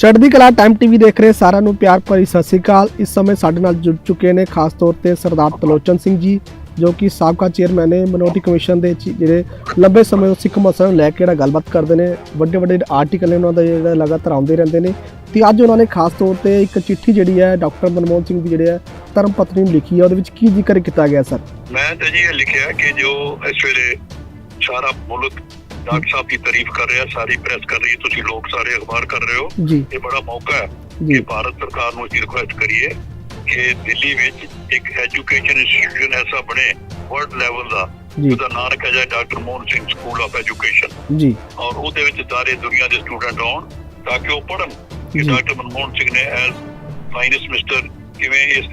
ਚੜ੍ਹਦੀ ਕਲਾ time TV ਦੇਖ ਰਹੇ ਸਾਰਿਆਂ ਨੂੰ ਪਿਆਰ ਭਰੀ ਸਤਿ ਸ੍ਰੀ ਅਕਾਲ। ਇਸ ਸਮੇਂ ਸਾਡੇ ਨਾਲ ਜੁੜ ਚੁੱਕੇ ਨੇ ਖਾਸ ਤੌਰ ਤੇ ਸਰਦਾਰ ਤਲੋਚਨ ਸਿੰਘ ਜੀ, ਜੋ ਕਿ ਸਾਬਕਾ ਚੇਅਰਮੈਨ ਨੇ ਮਿਨੋਰਟੀ ਕਮਿਸ਼ਨ ਦੇ ਚ- ਜਿਹੜੇ ਲੰਬੇ ਸਮੇਂ ਤੋਂ ਸਿੱਖ ਮਸਲਿਆਂ ਨੂੰ ਲੈ ਕੇ ਜਿਹੜਾ ਗੱਲਬਾਤ ਕਰਦੇ ਨੇ ਵੱਡੇ ਵੱਡੇ ਆਰਟੀਕਲ ਨੇ ਉਹਨਾਂ ਦਾ ਜਿਹੜਾ ਲਗਾਤਾਰ ਆਉਂਦੇ ਰਹਿੰਦੇ ਨੇ। ਤੇ ਅੱਜ ਉਹਨਾਂ ਨੇ ਖਾਸ ਤੌਰ ਤੇ ਇੱਕ ਚਿੱਠੀ ਜਿਹੜੀ ਹੈ, ਡਾਕਟਰ ਮਨਮੋਹਨ ਸਿੰਘ ਦੀ ਜਿਹੜੇ ਹੈ ਧਰਮ ਪਤਨੀ ਨੂੰ ਲਿਖੀ ਹੈ, ਉਹਦੇ ਵਿੱਚ ਕੀ ਜ਼ਿਕਰ ਕੀਤਾ ਗਿਆ, ਸਰ? ਮੈਂ ਤਾਂ ਜੀ ਇਹ ਲਿਖਿਆ ਕਿ ਜੋ ਇਸ ਵੇਲੇ ਸਾਰਾ ਮੁਲਕ ਡਾਕਟਰ ਸਾਹਿਬ ਦੀ ਤਾਰੀਫ ਕਰ ਰਿਹਾ ਸਾਰੀ ਪ੍ਰੈਸ ਕਰ ਰਹੀ ਹੈ ਤੁਸੀਂ ਲੋਕ ਸਾਰੇ ਅਖਬਾਰ ਕਰ ਰਹੇ ਹੋ। ਇਹ ਬੜਾ ਮੌਕਾ ਹੈ ਕਿ ਭਾਰਤ ਸਰਕਾਰ ਨੂੰ ਅਸੀਂ ਰਿਕੁਐਸਟ ਕਰੀਏ ਕਿ ਦਿੱਲੀ ਵਿੱਚ ਇੱਕ ਐਜੂਕੇਸ਼ਨ ਇੰਸਟੀਟਿਊਸ਼ਨ ਐਸਾ ਬਣੇ ਵਰਲਡ ਲੈਵਲ ਦਾ ਉਹਦਾ ਨਾਮ ਰੱਖਿਆ ਜਾਏ doctor Mohan Singh school of education ji. ਔਰ ਉਹਦੇ ਵਿੱਚ ਸਾਰੇ ਦੁਨੀਆ ਦੇ ਸਟੂਡੈਂਟ ਆਉਣ ਤਾਂ ਕਿ ਉਹ ਪੜ੍ਹਨ ਕਿ। ਡਾਕਟਰ ਮਨਮੋਹਨ ਸਿੰਘ ਨੇ ਐਜ਼ ਫਾਈਨੈਂਸ ਮਿਨਿਸਟਰ ਕਿਵੇਂ ਇਸ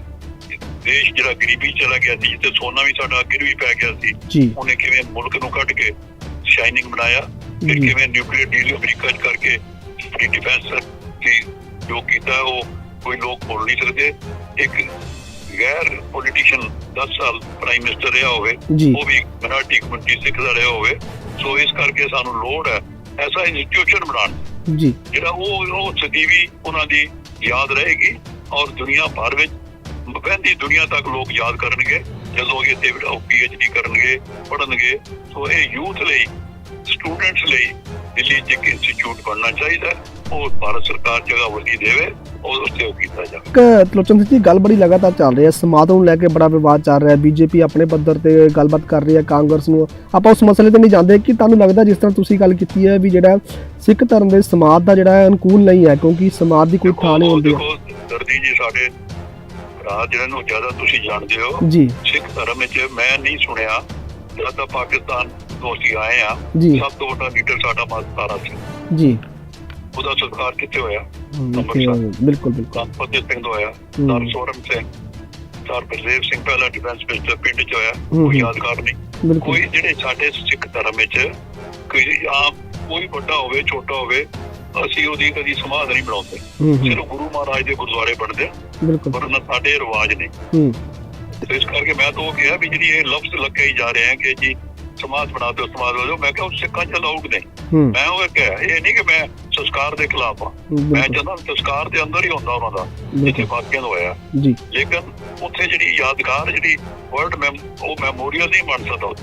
ਦੇਸ਼ ਜਿਹੜਾ ਗਰੀਬੀ ਚਲਾ ਗਿਆ ਸੀ ਜਿੱਥੇ ਸੋਨਾ ਵੀ ਸਾਡਾ ਗਿਰਵੀ ਪੈ ਗਿਆ ਸੀ ਉਹਨੇ ਕਿਵੇਂ ਮੁਲਕ ਨੂੰ ਕੱਢ ਕੇ ਸ਼ਾਈਨਿੰਗ ਬਣਾਇਆ ਫਿਰ। ਕਿਵੇਂ ਨਿਊਕਲੀਅਰ ਡੀਲ ਅਮਰੀਕਾ 'ਚ ਕਰਕੇ ਫ੍ਰੀ ਡਿਫੈਂਸ ਦੀ ਜੋ ਕੀਤਾ ਉਹ ਕੋਈ ਲੋਕ ਭੁੱਲ ਨਹੀਂ ਸਕਦੇ। ਇੱਕ ਗੈਰ ਪੋਲੀਟੀਸ਼ੀਅਨ 10 ਸਾਲ ਪ੍ਰਾਈਮ ਮਿਨਿਸਟਰ ਰਿਹਾ ਹੋਵੇ ਉਹ ਵੀ ਮਿnority ਕਮਿਊਨਿਟੀ ਸਿੱਖ ਦਾ ਰਿਹਾ ਹੋਵੇ। ਸੋ ਇਸ ਕਰਕੇ ਸਾਨੂੰ ਲੋੜ ਹੈ ਐਸਾ ਇੰਸਟੀਟਿਊਸ਼ਨ ਬਣਾਉਣ। ਜੀ। ਜਿਹੜਾ ਉਹ ਉਹ ਸਦੀਵੀ ਉਹਨਾਂ ਦੀ ਯਾਦ ਰਹੇਗੀ ਔਰ ਦੁਨੀਆ ਭਰ ਵਿੱਚ ਵਹਿੰਦੀ ਦੁਨੀਆ ਤੱਕ ਲੋਕ ਯਾਦ ਕਰਨਗੇ। ਜਦੋਂ ਇਹ ਇੱਥੇ ਪੀਐਚਡੀ ਕਰਨਗੇ ਪੜ੍ਹਨਗੇ। ਸੋ ਇਹ ਯੂਥ ਲਈ ਸਟੂਡੈਂਟਸ ਲਈ ਦਿੱਲੀ 'ਚ ਇੱਕ ਇੰਸਟੀਚਿਊਟ ਬਣਨਾ ਚਾਹੀਦਾ। ਉਹ ਭਾਰਤ ਸਰਕਾਰ ਜਗ੍ਹਾ ਵੱਡੀ ਦੇਵੇ ਔਰ ਉਸ ਤੇ ਉਹ ਕੀਤਾ ਜਾਵੇ। ਇੱਕ ਤਲੋਚਨ ਜੀ ਗੱਲ ਬੜੀ ਲਗਾਤਾਰ ਚੱਲ ਰਹੀ ਹੈ। ਸਮਾਜ ਨੂੰ ਲੈ ਕੇ ਬੜਾ ਵਿਵਾਦ ਚੱਲ ਰਿਹਾ ਹੈ। ਬੀਜੇਪੀ ਆਪਣੇ ਪੱਧਰ ਤੇ ਗੱਲਬਾਤ ਕਰ ਰਹੀ ਹੈ ਕਾਂਗਰਸ ਨੂੰ। ਆਪਾਂ ਉਸ ਮਸਲੇ ਤੇ ਨਹੀਂ ਜਾਂਦੇ। ਕਿ ਤੁਹਾਨੂੰ ਲੱਗਦਾ ਜਿਸ ਤਰ੍ਹਾਂ ਤੁਸੀਂ ਗੱਲ ਕੀਤੀ ਹੈ ਵੀ ਜਿਹੜਾ ਸਿੱਖ ਧਰਮ ਦੇ ਸਮਾਜ ਦਾ ਜਿਹੜਾ ਅਨੁਕੂਲ ਨਹੀਂ ਹੈ ਕਿਉਂਕਿ ਸਮਾਜ ਦੀ ਕੋਈ ਥਾਂ ਨਹੀਂ ਹੁੰਦੀ। ਦਰਦੀ ਜੀ ਸਾਡੇ ਭਰਾ ਜਿਹਨਾਂ ਨੂੰ ਜ਼ਿਆਦਾ ਤੁਸੀਂ ਜਾਣਦੇ ਹੋ। ਜੀ। ਸਿੱਖ ਧਰਮ ਵਿੱਚ ਮੈਂ ਨਹੀਂ ਸੁਣਿਆ। ਜਦ ਤਾਂ ਪਾਕਿਸਤਾਨ ਅਸੀਂ ਆਏ ਆ। ਜੀ। ਸਭ ਤੋਂ ਵੱਡਾ ਲੀਡਰ ਸਾਡਾ ਮਾਸਟਾਰਾ ਸੀ। ਜੀ। ਉਹਦਾ ਸੰਸਕਾਰ ਕਿੱਥੇ ਹੋਇਆ? ਬਿਲਕੁਲ ਬਿਲਕੁਲ। ਗਣਪਤੀ ਸਿੰਘ ਦਾ ਹੋਇਆ। ਸਰ ਸੋਰਮ ਸਿੰਘ। ਸਰ ਬਲਦੇਵ ਸਿੰਘ ਪਹਿਲਾ ਡਿਫੈਂਸ ਮਿਨਿਸਟਰ ਪਿੰਡ 'ਚ ਹੋਇਆ। ਕੋਈ ਯਾਦਗਾਰ ਨਹੀਂ। ਬਿਲਕੁਲ। ਕੋਈ ਜਿਹੜੇ ਸਾਡੇ ਸਿੱਖ ਧਰਮ ਵਿੱਚ ਕੋਈ ਆਮ ਕੋਈ ਵੱਡਾ ਹੋਵੇ ਛੋਟਾ ਹੋਵੇ ਅਸੀਂ ਉਹਦੀ ਕਦੀ ਸਮਾਧ ਨਹੀਂ ਬਣਾਉਂਦੇ ਸਿਰਫ ਗੁਰੂ ਮਹਾਰਾਜ ਦੇ ਗੁਰਦੁਆਰੇ ਬਣਦੇ ਆ, ਬਿਲਕੁਲ। ਪਰ ਨਾ ਸਾਡੇ ਰਿਵਾਜ ਨੇ ਤੇ ਇਸ ਕਰਕੇ ਮੈਂ ਤਾਂ ਉਹ ਕਿਹਾ ਵੀ ਜਿਹੜੀ ਇਹ ਲਫ਼ਜ਼ ਲੱਗੇ ਹੀ ਜਾ ਰਹੇ ਆ ਕਿ ਜੀ ਸਮਾਜ ਬਣਾ ਦਿਓ ਸਮਾਜ ਬਣਾ ਦਿਓ। ਮੈਂ ਕਿਹਾ ਉਹ ਸਿੱਖਾਂ ਚ ਅਲਾਉਡ ਨੇ। ਮੈਂ ਉਹ ਕਿਹਾ ਇਹ ਨਹੀਂ ਕਿ ਮੈਂ ਸੰਸਕਾਰ ਦੇ ਖਿਲਾਫ ਆ ਮੈਂ ਚਾਹੁੰਦਾ ਸੰਸਕਾਰ ਦੇ ਅੰਦਰ ਹੀ ਹੁੰਦਾ ਉਹਨਾਂ ਦਾ ਜਿੱਥੇ ਦਾ ਹੋਇਆ। ਜੀ। ਲੇਕਿਨ ਉੱਥੇ ਜਿਹੜੀ ਯਾਦਗਾਰ ਜਿਹੜੀ ਵਰਲਡ ਮੈਮ ਉਹ ਮੈਮੋਰੀਅਲ ਨਹੀਂ ਬਣ ਸਕਦਾ।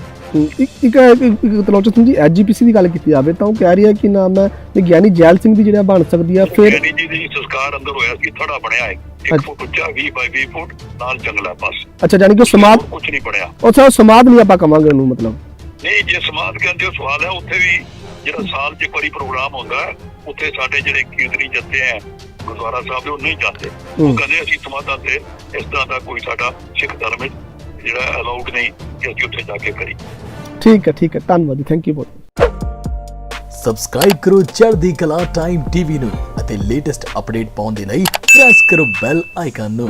ਇੱਕ ਇੱਕ ਇੱਕ ਤਲੋਚਨ ਸਿੰਘ ਜੀ ਐਜੀਪੀਸੀ ਦੀ ਗੱਲ ਕੀਤੀ ਜਾਵੇ ਤਾਂ ਉਹ ਕਹਿ ਰਹੀ ਹੈ ਕਿ ਨਾਮ ਹੈ ਵਿਗਿਆਨੀ ਜੈਲ ਸਿੰਘ ਦੀ ਜਿਹੜਾ ਬਣ ਸਕਦੀ ਹੈ ਫਿਰ ਯਾਨੀ ਜੀ ਦੀ ਸੰਸਕਾਰ ਅੰਦਰ ਹੋਇਆ ਸੀ ਥੜਾ ਬਣਿਆ ਹੈ। ਇੱਕ। ਫੁੱਟ ਉੱਚਾ 20 ਬਾਈ 20 ਫੁੱਟ ਨਾਲ ਜੰਗਲਾ ਬਸ ਅੱਛਾ ਜਾਨੀ ਕਿ ਸਮਾਜ ਕੁਝ ਨਹੀਂ ਬਣਿਆ। ਉਹ ਸਮਾਜ ਨਹੀਂ ਆਪਾਂ ਕਵਾਂਗੇ ਉਹਨੂੰ ਮਤਲਬ। ਨਹੀਂ ਜੇ ਸਮਾਜ ਕਹਿੰਦੇ ਹੋ ਸਵਾਲ ਹੈ ਉੱਥੇ ਵੀ ਜਿਹੜਾ ਸਾਲ 'ਚ ਇੱਕ ਵਾਰੀ ਪ੍ਰੋਗਰਾਮ ਹੁੰਦਾ ਹੈ ਉੱਥੇ ਸਾਡੇ ਜਿਹੜੇ ਕੀਰਤਨੀ ਜੱਥੇ ਹੈ ਗੁਰਦੁਆਰਾ ਸਾਹਿਬ ਦੇ ਉਹ ਨਹੀਂ ਜਾਂਦੇ। ਉਹ ਕਹਿੰਦੇ ਅਸੀਂ ਸਮਾਧਾਂ ਤੇ ਇਸ ਤਰ੍ਹਾਂ ਦਾ ਕੋਈ ਸਾਡਾ ਸਿੱਖ ਧਰਮ ਵਿੱਚ ਜਿਹੜਾ ਅਲਾਉਡ ਨਹੀਂ ਕਿ ਅਸੀਂ ਉੱਥੇ ਜਾ ਕੇ ਕਰੀ ਠੀਕ ਹੈ ਠੀਕ ਹੈ ਧੰਨਵਾਦ ਥੈਂਕ ਯੂ ਬਹੁਤ। ਸਬਸਕ੍ਰਾਈਬ ਕਰੋ ਚੜ੍ਹਦੀ ਕਲਾ ਟਾਈਮ ਟੀਵੀ ਨੂੰ ਅਤੇ ਲੇਟੈਸਟ ਅਪਡੇਟ ਪਾਉਣ ਦੇ ਲਈ ਪ੍ਰੈਸ ਕਰੋ ਬੈਲ ਆਈਕਨ ਨੂੰ।